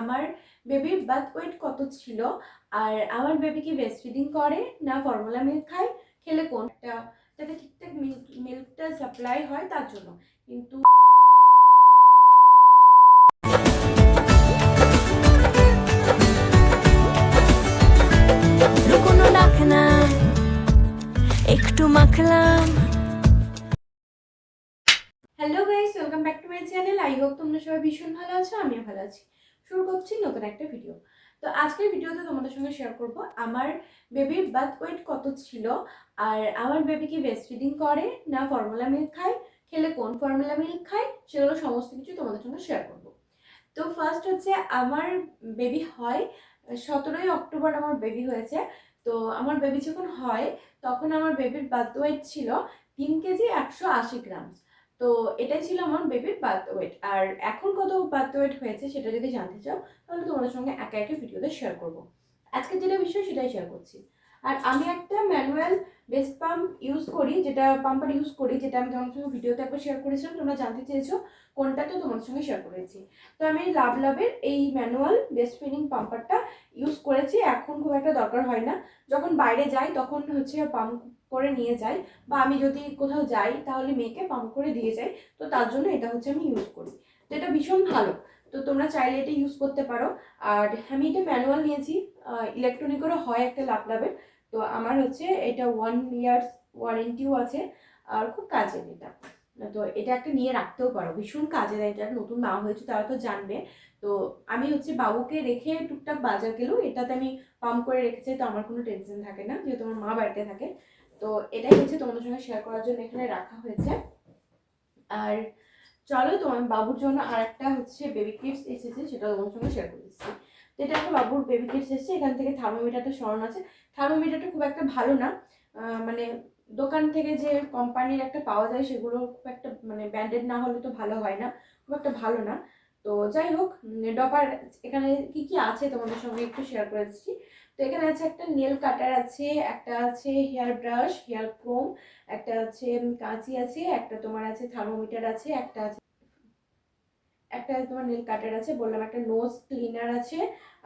আমার বেবির birth weight কত ছিল? আর আমার বেবি কি ব্রেস্ট ফিডিং করে না ফর্মুলা মিল্ক খায়? খেলে কোনটা যাতে ঠিকঠাক মিল্ক মিল্কটা সাপ্লাই হয় তার জন্য। কিন্তু একটু মাখলাম। Hello guys welcome back to my channel I hope তোমরা সবাই ভীষণ ভালো আছো আমিও ভালো আছি। শুরু করছি নতুন একটা ভিডিও তো আজকের ভিডিওতে তোমাদের সঙ্গে শেয়ার করব, আমার বেবির বার্থ ওয়েট কত ছিল, আর আমার বেবি কি ব্রেস্ট ফিডিং করে না ফর্মুলা মিল্ক খায়, খেলে কোন ফর্মুলা মিল্ক খায়, সেগুলো সমস্ত কিছু তোমাদের সঙ্গে শেয়ার করব। তো ফার্স্ট হচ্ছে আমার বেবি হয়, সতেরোই অক্টোবর আমার বেবি হয়েছে, তো আমার বেবি যখন হয়, তখন আমার বেবির বার্থ ওয়েট ছিল তিন কেজি একশো আশি গ্রাম তো এটাই ছিল আমার বেবির বার্থ ওয়েট আর এখন কত বার্থ ওয়েট হয়েছে সেটা যদি জানতে চাও, তাহলে তোমাদের সঙ্গে একা একা ভিডিওতে শেয়ার করব। আজকে যেটা বিষয় সেটাই শেয়ার করছি। আর আমি একটা ম্যানুয়াল বেস্ট পাম্প ইউজ করি, যেটা পাম্পার ইউজ করি, যেটা আমি তোমাদের সঙ্গে ভিডিওতে একবার শেয়ার করেছিলাম, তোমরা জানতে চেয়েছো কোনটা তো তোমাদের সঙ্গে শেয়ার করেছি। তো আমি লাভ লাভের এই ম্যানুয়াল বেস্ট ফিডিং পাম্পারটা ইউজ করেছি, এখন খুব একটা দরকার হয় না। যখন বাইরে যাই, তখন হচ্ছে পাম্প করে নিয়ে যাই বা আমি যদি কোথাও যাই তাহলে মেয়েকে পাম্প করে দিয়ে যাই। তো তার জন্য এটা হচ্ছে আমি ইউজ করি। তো এটা ভীষণ ভালো। তো তোমরা চাইলে এটা ইউজ করতে পারো। আর আমি এটা ম্যানুয়াল নিয়েছি। ইলেকট্রনিকেরও হয় একটা লাভলাভের তো আমার হচ্ছে এটা ওয়ান ইয়ার্স ওয়ারেন্টিও আছে। আর খুব কাজের এটা। তো এটা একটা নিয়ে রাখতেও পারো। ভীষণ কাজে দেয় এটা নতুন মা হয়েছে, তারা তো জানবে। তো আমি হচ্ছে বাবুকে রেখে টুকটাক বাজার গেলেও এটাতে আমি পাম্প করে রেখেছি। তো আমার কোনো টেনশন থাকে না। যেহেতু আমার মা বাড়িতে থাকে। তো এটাই হচ্ছে তোমাদের সঙ্গে শেয়ার করার জন্য এখানে রাখা হয়েছে। আর চলো তোমার বাবুর জন্য আর একটা হচ্ছে বেবি কিটস এসেছে সেটা তোমার সঙ্গে শেয়ার করে দিচ্ছি। তো এটা একটা বাবুর বেবি কিটস এসেছে, এখান থেকে থার্মোমিটারটা সরানো আছে। থার্মোমিটারটা খুব একটা ভালো না মানে দোকান থেকে যে কোম্পানির একটা পাওয়া যায়, সেগুলো খুব একটা মানে ব্র্যান্ডেড না হলে তো ভালো হয় না, খুব একটা ভালো না। তো যাই হোক ডপার এখানে কি কি আছে তোমাদের সঙ্গে একটু শেয়ার করে দিচ্ছি। তো এখানে আছে একটা নেল কাটার আছে, একটা আছে হেয়ার ব্রাশ হেয়ার কোম একটা আছে কাঁচি আছে, একটা তোমার আছে থার্মোমিটার আছে, একটা আছে একটা তোমার নেল কাটার আছে, বললাম একটা নোজ ক্লিনার আছে,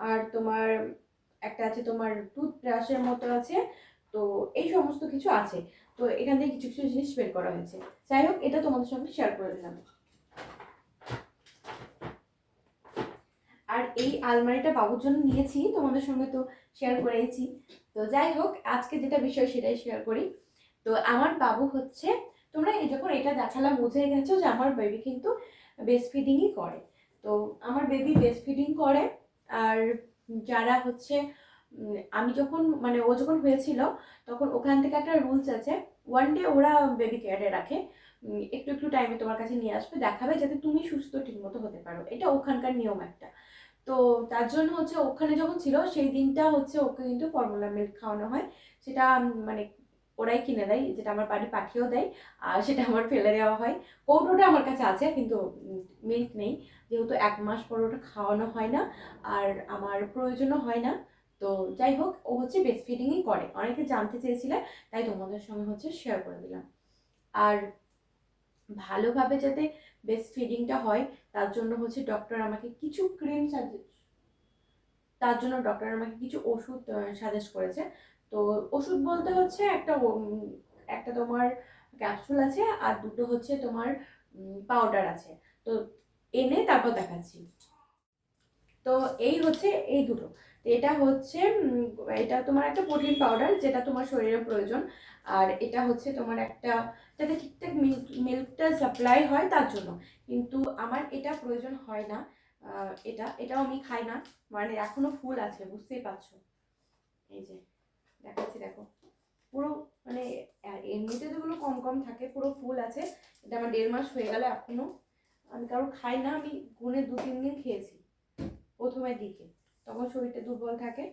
আর তোমার একটা আছে তোমার টুথব্রাশের মতো আছে। তো এই সমস্ত কিছু আছে। তো এখান থেকে কিছু কিছু জিনিস বের করা হয়েছে। যাই হোক এটা তোমাদের সঙ্গে শেয়ার করে দিলাম। আর এই আলমারিটা বাবুর জন্য নিয়েছি, তোমাদের সঙ্গে তো শেয়ার করেছি তো যাই হোক, আজকে যেটা বিষয় সেটাই শেয়ার করি। তো আমার বাবু হচ্ছে, তোমরা যখন এটা দেখালাম বুঝে গেছো যে আমার বেবি কিন্তু বেস্ট ফিডিংই করে। তো আমার বেবি বেস্ট ফিডিং করে, আর যারা হচ্ছে আমি যখন মানে ও যখন হয়েছিল, তখন ওখান থেকে একটা রুলস আছে ওয়ান ডে ওরা বেবি কেয়ারে রাখে। একটু একটু টাইমে তোমার কাছে নিয়ে আসবে, দেখাবে যাতে তুমি সুস্থ, ঠিকমতো হতে পারো। এটা ওখানকার নিয়ম একটা। তো তার জন্য হচ্ছে ওখানে যখন ছিল, সেই দিনটা হচ্ছে ওকে কিন্তু ফর্মুলা মিল্ক খাওয়ানো হয়। সেটা মানে ওরাই কিনে দেয়, যেটা আমার বাড়ি পাঠিয়েও দেয়, আর সেটা আমার ফেলে দেওয়া হয়। কৌটোটা আমার কাছে আছে, কিন্তু মিল্ক নেই। যেহেতু এক মাস পর ওটা খাওয়ানো হয় না, আর আমার প্রয়োজনও হয় না। তো যাই হোক, ও হচ্ছে বেস্ট ফিডিংই করে। অনেকে জানতে চেয়েছিলে, তাই তোমাদের সঙ্গে হচ্ছে শেয়ার করে দিলাম। আর ভালোভাবে যাতে বেস্ট ফিডিংটা হয়, তার জন্য হচ্ছে ডক্টর আমাকে কিছু ক্রিম সাজেস্ট তার জন্য ডক্টর আমাকে কিছু ওষুধ সাজেস্ট করেছে। তো ওষুধ বলতে হচ্ছে একটা একটা তোমার ক্যাপসুল আছে আর দুটো হচ্ছে তোমার পাউডার আছে। তো এনে তারপর দেখাচ্ছি। তো এই হচ্ছে এই দুটো। এটা হচ্ছে এটা তোমার একটা প্রোটিন পাউডার যেটা তোমার শরীরের প্রয়োজন। আর এটা হচ্ছে তোমার একটা যাতে ঠিকঠাক মিল্ক মিল্কটা সাপ্লাই হয় তার জন্য। কিন্তু আমার এটা প্রয়োজন হয় না। এটা, এটাও আমি খাই না। মানে এখনও ফুল আছে, বুঝতেই পারছ? এই যে, দেখাচ্ছি, দেখো। পুরো মানে এমনিতে যেগুলো কম কম থাকে, পুরো ফুল আছে। এটা আমার দেড় মাস হয়ে গেল এখনও। আমি কারও খাই না, আমি গুনে দু তিন দিন খেয়েছি প্রথমের দিকে। তখন শরীরটা দুর্বল থাকে।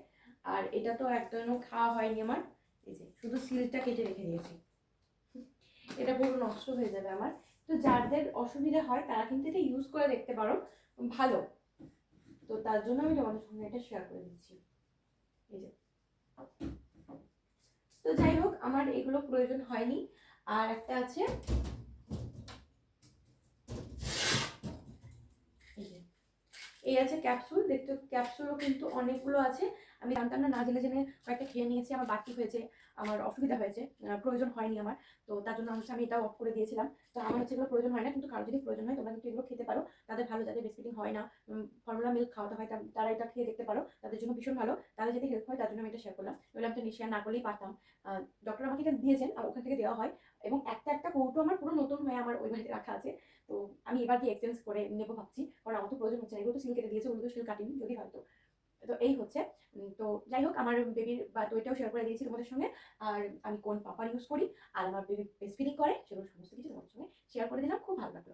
আর এটা তো একদমও খাওয়া হয়নি আমার। এই যে, শুধু সিলটা কেটে রেখে দিয়েছি। এটা পুরো নষ্ট হয়ে যাবে আমার। তো যাদের অসুবিধা হয়, তারা কিন্তু এটা ইউজ করে দেখতে পারো। ভালো। তো তার জন্য আমি তোমাদের সঙ্গে এটা শেয়ার করে দিচ্ছি। এই যে। তো যাই হোক, আমার এগুলো প্রয়োজন হয়নি। আর একটা আছে এই যে এই আছে ক্যাপসুল দেখতে ক্যাপসুলও কিন্তু অনেকগুলো আছে। আমি জানতাম না না জেনে জেনে কয়েকটা খেয়ে নিয়েছি, আমার বাকি হয়েছে, আমার অসুবিধা হয়েছে প্রয়োজন হয়নি আমার। তো তার জন্য হচ্ছে আমি এটা অফ করে দিয়েছিলাম। তো আমার হচ্ছে এগুলো প্রয়োজন হয় না, কিন্তু কারও যদি প্রয়োজন হয় তোমরা কিন্তু এগুলো খেতে পারো। তাদের ভালো, যাদের ব্রেস্টফিডিং হয় না ফর্মুলা মিল্ক খাওয়াতে হয়, তারা এটা খেয়ে দেখতে পারো। তাদের জন্য ভীষণ ভালো। তাদের যদি হেল্প হয়, তার জন্য আমি এটা শেয়ার করলাম। আমি তো শেয়ার না করলেই পারতাম। ডক্টর আমাকে এটা দিয়েছেন আর ওখান থেকে দেওয়া হয়। এবং একটা একটা কৌটো আমার পুরো নতুন হয়ে আমার ওই বাড়িতে রাখা আছে। তো আমি এবার কি এক্সচেঞ্জ করে নেব ভাবছি। কারণ আমার তো প্রয়োজন হচ্ছে না। এগুলো তো সিল কেটে দিয়েছে ওগুলো তো সিল কাটিনি, যদি হয়তো। তো এই হচ্ছে। তো যাই হোক, আমার বেবির বা ওইটাও শেয়ার করে দিয়েছি তোমাদের সঙ্গে। আর আমি কোন পাপার ইউজ করি, আর আমার বেবি ফিডিং করে, সেগুলো সমস্ত কিছু তোমাদের সঙ্গে শেয়ার করে দিলাম। খুব ভালো লাগল।